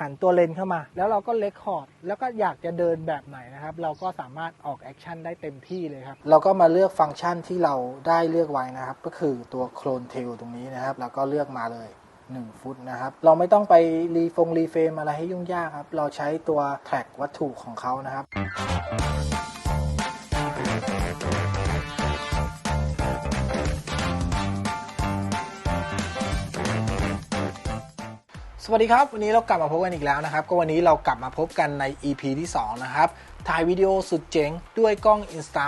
หันตัวเลนเข้ามา แล้วเราก็เลคคอร์ดแล้วก็อยากจะเดินแบบไหนนะครับ เราก็สามารถออกแอคชั่นได้เต็มที่เลยครับ เราก็มาเลือกฟังก์ชันที่เราได้เลือกไว้นะครับ ก็คือตัวโคลนเทลตรงนี้นะครับ เราก็เลือกมาเลย 1 ฟุตนะครับ เราไม่ต้องไปรีฟงรีเฟรมอะไรให้ยุ่งยากครับ เราใช้ตัวแท็กวัตถุของเขานะครับ วัสดีครับ วันนี้เรากลับมาพบกันอีกแล้วนะครับ ก็วันนี้เรากลับมาพบกันใน EP ที่ 2 นะครับถ่ายวิดีโอสุดเจ๋งด้วยกล้อง Insta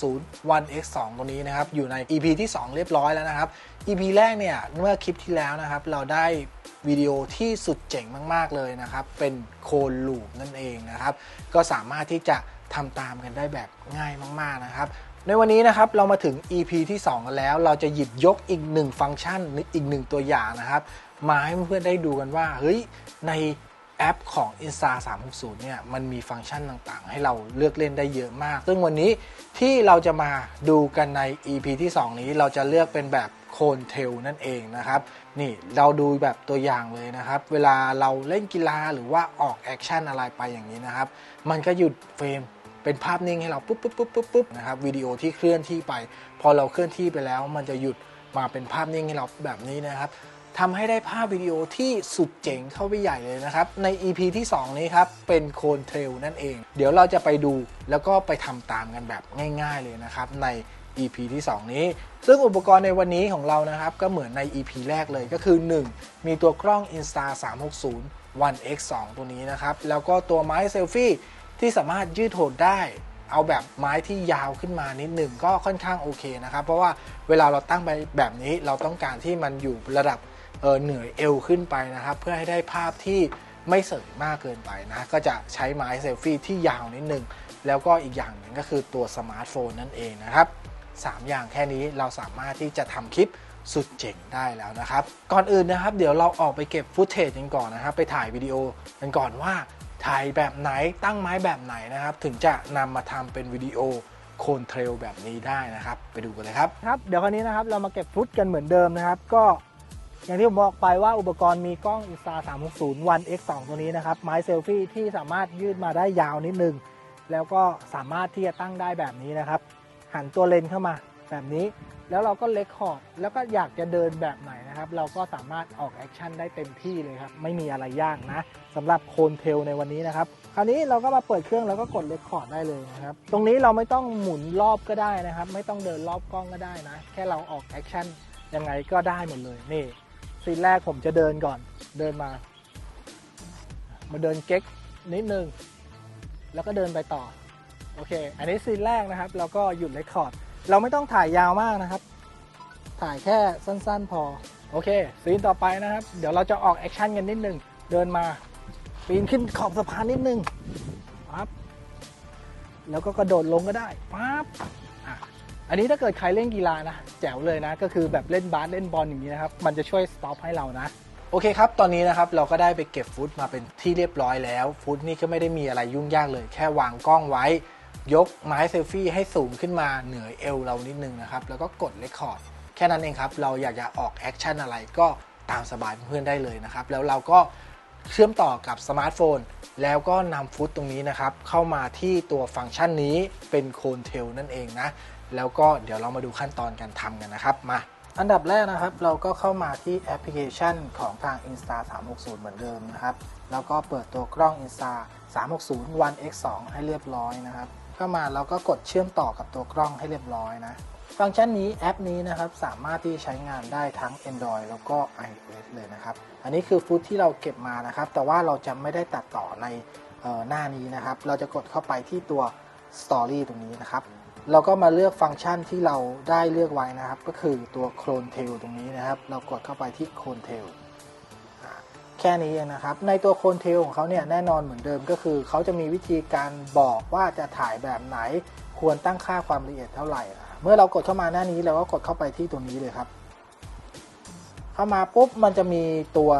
360 One X 2 ตัวนี้นะครับ อยู่ใน EP ที่ 2 เรียบร้อยแล้วนะครับ EP แรกเนี่ย เมื่อคลิปที่แล้วนะครับ เราได้วิดีโอที่สุดเจ๋งมาก ๆ เลยนะครับ เป็นโคนลูปนั่นเองนะครับ ก็สามารถที่จะทำตามกันได้แบบง่ายมาก ๆ นะครับในวันนี้นะครับเรามาถึง EP ที่ 2 กันแล้ว เราจะหยิบยกอีกหนึ่งฟังก์ชันอีกหนึ่งตัวอย่างนะครับ มาให้เพื่อนๆได้ดูกันว่าเฮ้ยในแอปของ Insta 360เนี่ยมันมีฟังก์ชันต่างๆ ให้เราเลือกเล่นได้เยอะมาก ซึ่งวันนี้ที่เราจะมาดูกันใน EP ที่ 2 นี้เราจะเลือกเป็นแบบโคนเทลนั่นเองนะครับ นี่เราดูแบบตัวอย่างเลยนะครับ เวลาเราเล่นกีฬาหรือว่าออกแอคชั่นอะไรไปอย่างนี้นะครับ มันก็หยุดเฟรมเป็นภาพนิ่งให้เราปุ๊บปุ๊บปุ๊บปุ๊บปุ๊บนะครับวิดีโอที่เคลื่อนที่ไป พอเราเคลื่อนที่ไปแล้ว มันจะหยุดมาเป็นภาพนิ่งให้เราแบบนี้นะครับ ทำให้ได้ภาพวิดีโอที่สุดเจ๋งเข้าไปใหญ่เลยนะครับ ใน EP ที่ 2 นี้ครับ เป็นโคนเทรลนั่นเอง เดี๋ยวเราจะไปดูแล้วก็ไปทำตามกันแบบง่ายๆเลยนะครับ ใน EP ที่ 2 นี้ ซึ่งอุปกรณ์ในวันนี้ของเรานะครับ ก็เหมือนใน EP แรกเลยก็คือ 1 มีตัวกล้อง Insta 360 One X 2 ตัวนี้นะครับ แล้วก็ตัวไม้เซลฟี่ที่สามารถยืดโหดได้เอาแบบไม้ที่ยาวขึ้นมานิดหนึ่งก็ค่อนข้างโอเคนะครับ เพราะว่าเวลาเราตั้งไปแบบนี้เราต้องการที่มันอยู่ระดับ เหนือเอวขึ้นไปนะครับ เพื่อให้ได้ภาพที่ไม่เสยมากเกินไปนะ ก็จะใช้ไม้เซลฟี่ที่ยาวนิดหนึ่งแล้วก็อีกอย่างหนึ่งก็คือตัวสมาร์ทโฟนนั่นเองนะครับ 3 อย่างแค่นี้เราสามารถที่จะทำคลิปสุดเจ๋งได้แล้วนะครับ ก่อนอื่นนะครับ เดี๋ยวเราออกไปเก็บฟุตเทจกันก่อนนะครับ ไปถ่ายวิดีโอกันก่อนว่าถ่ายแบบไหนตั้งไม้แบบไหนนะครับ ถึงจะนำมาทำเป็นวิดีโอโคนเทรลแบบนี้ได้นะครับ ไปดูกันเลยครับครับ เดี๋ยวคราวนี้นะครับเรามาเก็บฟุตกันเหมือนเดิมนะครับ ก็ อย่างที่ผมบอกไปว่าอุปกรณ์มีกล้อง Insta 360 One X 2 ตัวนี้นะครับ ไม้เซลฟี่ที่สามารถยืดมาได้ยาวนิดนึง แล้วก็สามารถที่จะตั้งได้แบบนี้นะครับ หันตัวเลนเข้ามาแบบนี้ แล้วเราก็เลคคอร์ด แล้วก็อยากจะเดินแบบไหนนะครับ เราก็สามารถออกแอคชั่นได้เต็มที่เลยครับ ไม่มีอะไรยากนะสำหรับโคนเทลในวันนี้นะครับ คราวนี้เราก็มาเปิดเครื่องแล้วก็กดเลคคอร์ดได้เลยนะครับ ตรงนี้เราไม่ต้องหมุนรอบก็ได้นะครับ ไม่ต้องเดินรอบกล้องก็ได้นะ แค่เราออกแอคชั่นยังไงก็ได้หมดเลยนี่ ซีนแรกผมจะเดินก่อนเดินมา มาเดินเก๊กนิดนึง แล้วก็เดินไปต่อ โอเค อันนี้ซีนแรกนะครับ เราก็หยุดเรคคอร์ด เราไม่ต้องถ่ายยาวมากนะครับ ถ่ายแค่สั้นๆพอ โอเค ซีนต่อไปนะครับ เดี๋ยวเราจะออกแอคชั่นกันนิดนึง เดินมา ปีนขึ้นขอบสะพานนิดนึงปั๊บแล้วก็กระโดดลงก็ได้ปั๊บ อันนี้ถ้าเกิดใครเล่นกีฬานะแจ๋วเลยนะ ก็คือแบบเล่นบาสเล่นบอลอย่างนี้นะครับ มันจะช่วยสต็อปให้เรานะโอเคครับ ตอนนี้นะครับเราก็ได้ไปเก็บฟุตมาเป็นที่เรียบร้อยแล้ว ฟุตนี่ก็ไม่ได้มีอะไรยุ่งยากเลย แค่วางกล้องไว้ ยกไม้เซลฟี่ให้สูงขึ้นมาเหนือเอวเรานิดนึงนะครับ แล้วก็กดเรคคอร์ดแค่นั้นเองครับ เราอยากจะออกแอคชั่นอะไรก็ตามสบายเพื่อนได้เลยนะครับ แล้วเราก็ เชื่อมต่อกับสมาร์ทโฟน แล้วก็นำฟุตตรงนี้นะครับ เข้ามาที่ตัวฟังก์ชันนี้เป็นโคนเทลนั่นเองนะ แล้วก็เดี๋ยวเรามาดูขั้นตอนการทำกันนะครับมาอันดับแรกนะครับเราก็เข้ามาที่แอปพลิเคชันของทาง Insta 360 เหมือนเดิมนะครับ แล้วก็เปิดตัวกล้อง Insta 360 One X 2 ให้เรียบร้อยนะครับ เข้ามาเราก็กดเชื่อมต่อกับตัวกล้องให้เรียบร้อยนะ ฟังก์ชันนี้แอปนี้นะครับสามารถที่ใช้งานได้ทั้ง Android แล้วก็ iOS เลยนะครับ อันนี้คือฟุตที่เราเก็บมานะครับ แต่ว่าเราจะไม่ได้ตัดต่อในออหน้านี้นะครับ เราจะกดเข้าไปที่ตัว Story ตรงนี้นะครับ เราก็มาเลือกฟังก์ชันที่เราได้เลือกไว้นะครับ ก็คือตัวโคลนเทลตรงนี้นะครับ เรากดเข้าไปที่โคลนเทลแค่นี้เองนะครับ ในตัวโคนเทลของเขาเนี่ยแน่นอนเหมือนเดิมก็คือ เขาจะมีวิธีการบอกว่าจะถ่ายแบบไหน ควรตั้งค่าความละเอียดเท่าไหร่อะ เมื่อเรากดเข้ามาหน้านี้เราก็กดเข้าไปที่ตรงนี้เลยครับ เข้ามาปุ๊บมันจะมีตัว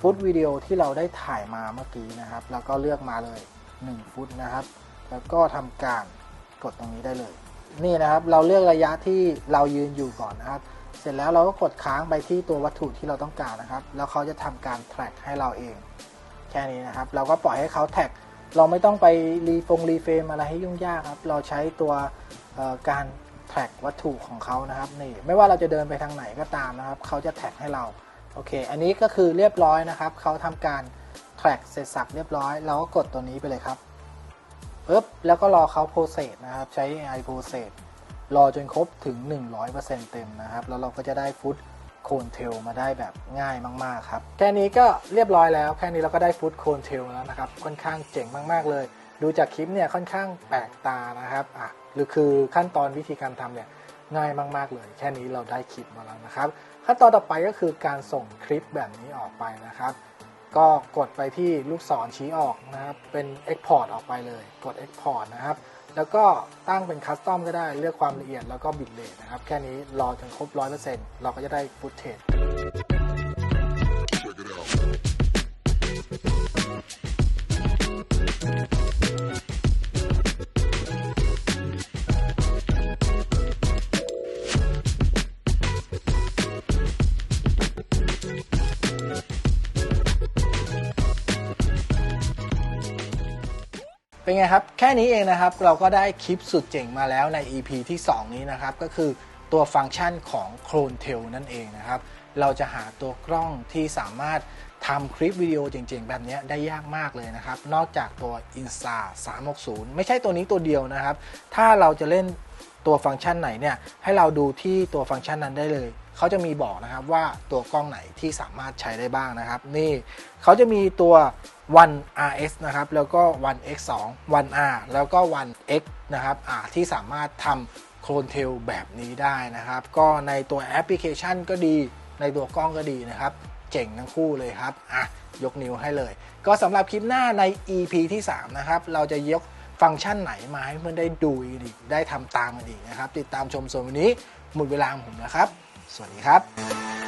ฟุตวิดีโอที่เราได้ถ่ายมาเมื่อกี้นะครับ แล้วก็เลือกมาเลย 1 ฟุตนะครับ แล้วก็ทำการกดตรงนี้ได้เลย นี่นะครับเราเลือกระยะที่เรายืนอยู่ก่อนนะครับ เสร็จแล้วเราก็กดค้างไปที่ตัววัตถุที่เราต้องการนะครับ แล้วเขาจะทำการ track ให้เราเอง แค่นี้นะครับ เราก็ปล่อยให้เขาแท็กเราไม่ต้องไปรีฟงรีเฟรมอะไรให้ยุ่งยากครับ เราใช้ตัวการ แท็กวัตถุของเขานะครับนี่ไม่ว่าเราจะเดินไปทางไหนก็ตามนะครับเขาจะแท็กให้เราโอเค อันนี้ก็คือเรียบร้อยนะครับเขาทำการแท็กเสร็จสับเรียบร้อยเราก็กดตัวนี้ไปเลยครับปึ๊บแล้วก็รอเขาโปรเซสนะครับใช้ AI โปรเซสรอจนครบถึง 100%เต็มนะครับ แล้วเราก็จะได้ฟุตโคนเทลมาได้แบบง่ายมากๆครับ แค่นี้ก็เรียบร้อยแล้ว แค่นี้เราก็ได้ฟุตโคนเทลแล้วนะครับ ค่อนข้างเจ๋งมากๆเลย ดูจากคลิปเนี่ยค่อนข้างแปลกตานะครับอะ หรือคือขั้นตอนวิธีการทำเนี่ยง่ายมาก ๆ เลย แค่นี้เราได้คลิปมาแล้วนะครับ ขั้นตอนต่อไปก็คือการส่งคลิปแบบนี้ออกไปนะครับ ก็กดไปที่ลูกศรชี้ออกนะครับเป็น Export ออกไปเลย กด Export นะครับแล้วก็ตั้งเป็นคัสตอมก็ได้เลือกความละเอียดแล้วก็บิตเรทนะครับ แค่นี้รอจนครบ 100%เราก็จะได้ฟุตเทจ เป็นไงครับ แค่นี้เองนะครับ เราก็ได้คลิปสุดเจ๋งมาแล้วใน EP ที่ 2 นี้นะครับ ก็คือตัวฟังก์ชันของ Clone Tail นั่นเองนะครับ เราจะหาตัวกล้องที่สามารถทำคลิปวิดีโอเจ๋งๆ แบบนี้ได้ยากมากเลยนะครับ นอกจากตัว Insta 360 ไม่ใช่ตัวนี้ตัวเดียวนะครับ ถ้าเราจะเล่นตัวฟังก์ชันไหนเนี่ย ให้เราดูที่ตัวฟังก์ชันนั้นได้เลย เขาจะมีบอกนะครับว่าตัวกล้องไหนที่สามารถใช้ได้บ้างนะครับ นี่เขาจะมีตัว One RS นะครับแล้วก็ One X2 One R แล้วก็ One X นะครับอ่าที่สามารถทำโคลนเทลแบบนี้ได้นะครับ ก็ในตัวแอปพลิเคชันก็ดีในตัวกล้องก็ดีนะครับ เจ๋งทั้งคู่เลยครับอะยกนิ้วให้เลย ก็สำหรับคลิปหน้าใน EP ที่ 3 นะครับ เราจะยกฟังก์ชันไหนมาให้เพื่อนได้ดูอีกได้ทำตามกันอีกนะครับ ติดตามชมส่วนวันนี้หมดเวลาของผมแล้วครับ สวัสดีครับ